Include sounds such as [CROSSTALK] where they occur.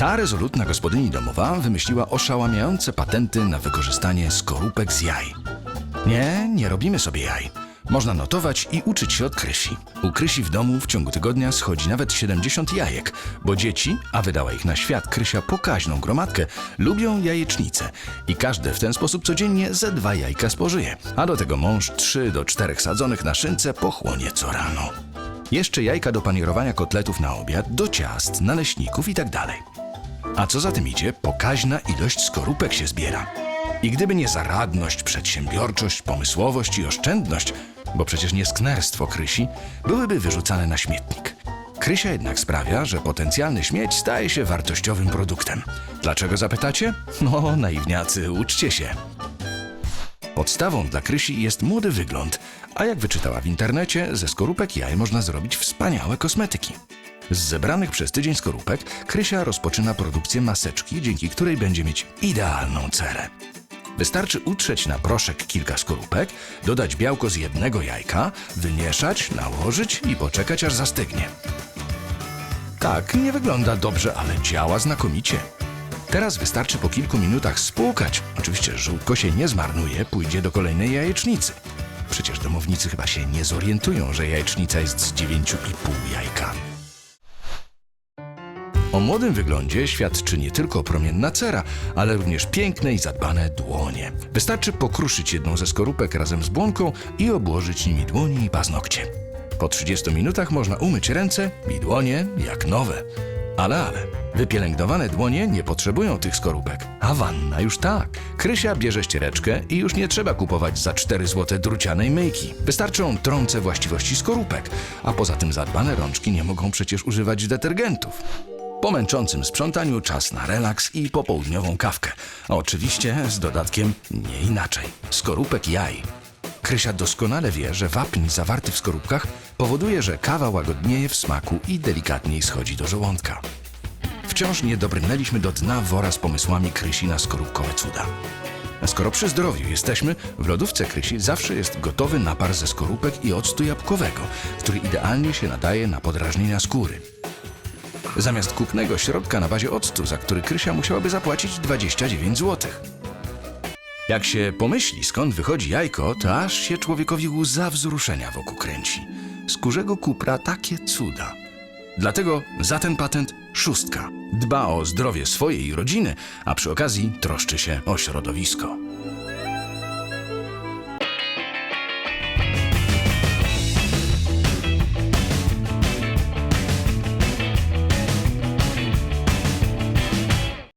Ta rezolutna gospodyni domowa wymyśliła oszałamiające patenty na wykorzystanie skorupek z jaj. Nie, nie robimy sobie jaj. Można notować i uczyć się od Krysi. U Krysi w domu w ciągu tygodnia schodzi nawet 70 jajek, bo dzieci, a wydała ich na świat Krysia pokaźną gromadkę, lubią jajecznice i każde w ten sposób codziennie ze dwa jajka spożyje. A do tego mąż 3 do 4 sadzonych na szynce pochłonie co rano. Jeszcze jajka do panierowania kotletów na obiad, do ciast, naleśników i tak. A co za tym idzie, pokaźna ilość skorupek się zbiera. I gdyby nie zaradność, przedsiębiorczość, pomysłowość i oszczędność, bo przecież nie sknerstwo Krysi, byłyby wyrzucane na śmietnik. Krysia jednak sprawia, że potencjalny śmieć staje się wartościowym produktem. Dlaczego zapytacie? [LAUGHS] No, naiwniacy, uczcie się. Podstawą dla Krysi jest młody wygląd, a jak wyczytała w internecie, ze skorupek jaj można zrobić wspaniałe kosmetyki. Z zebranych przez tydzień skorupek Krysia rozpoczyna produkcję maseczki, dzięki której będzie mieć idealną cerę. Wystarczy utrzeć na proszek kilka skorupek, dodać białko z jednego jajka, wymieszać, nałożyć i poczekać aż zastygnie. Tak, nie wygląda dobrze, ale działa znakomicie. Teraz wystarczy po kilku minutach spłukać. Oczywiście żółtko się nie zmarnuje, pójdzie do kolejnej jajecznicy. Przecież domownicy chyba się nie zorientują, że jajecznica jest z 9,5 jajka. O młodym wyglądzie świadczy nie tylko promienna cera, ale również piękne i zadbane dłonie. Wystarczy pokruszyć jedną ze skorupek razem z błonką i obłożyć nimi dłoni i paznokcie. Po 30 minutach można umyć ręce i dłonie jak nowe. Ale, ale, wypielęgnowane dłonie nie potrzebują tych skorupek, a wanna już tak. Krysia bierze ściereczkę i już nie trzeba kupować za 4 zł drucianej myjki. Wystarczą trące właściwości skorupek, a poza tym zadbane rączki nie mogą przecież używać detergentów. Po męczącym sprzątaniu czas na relaks i popołudniową kawkę. Oczywiście z dodatkiem nie inaczej. Skorupek jaj. Krysia doskonale wie, że wapń zawarty w skorupkach powoduje, że kawa łagodnieje w smaku i delikatniej schodzi do żołądka. Wciąż nie dobrnęliśmy do dna wora z pomysłami Krysi na skorupkowe cuda. A skoro przy zdrowiu jesteśmy, w lodówce Krysi zawsze jest gotowy napar ze skorupek i octu jabłkowego, który idealnie się nadaje na podrażnienia skóry. Zamiast kupnego środka na bazie octu, za który Krysia musiałaby zapłacić 29 zł. Jak się pomyśli, skąd wychodzi jajko, to aż się człowiekowi łza wzruszenia wokół kręci. Z kurzego kupra takie cuda. Dlatego za ten patent szóstka. Dba o zdrowie swojej rodziny, a przy okazji troszczy się o środowisko.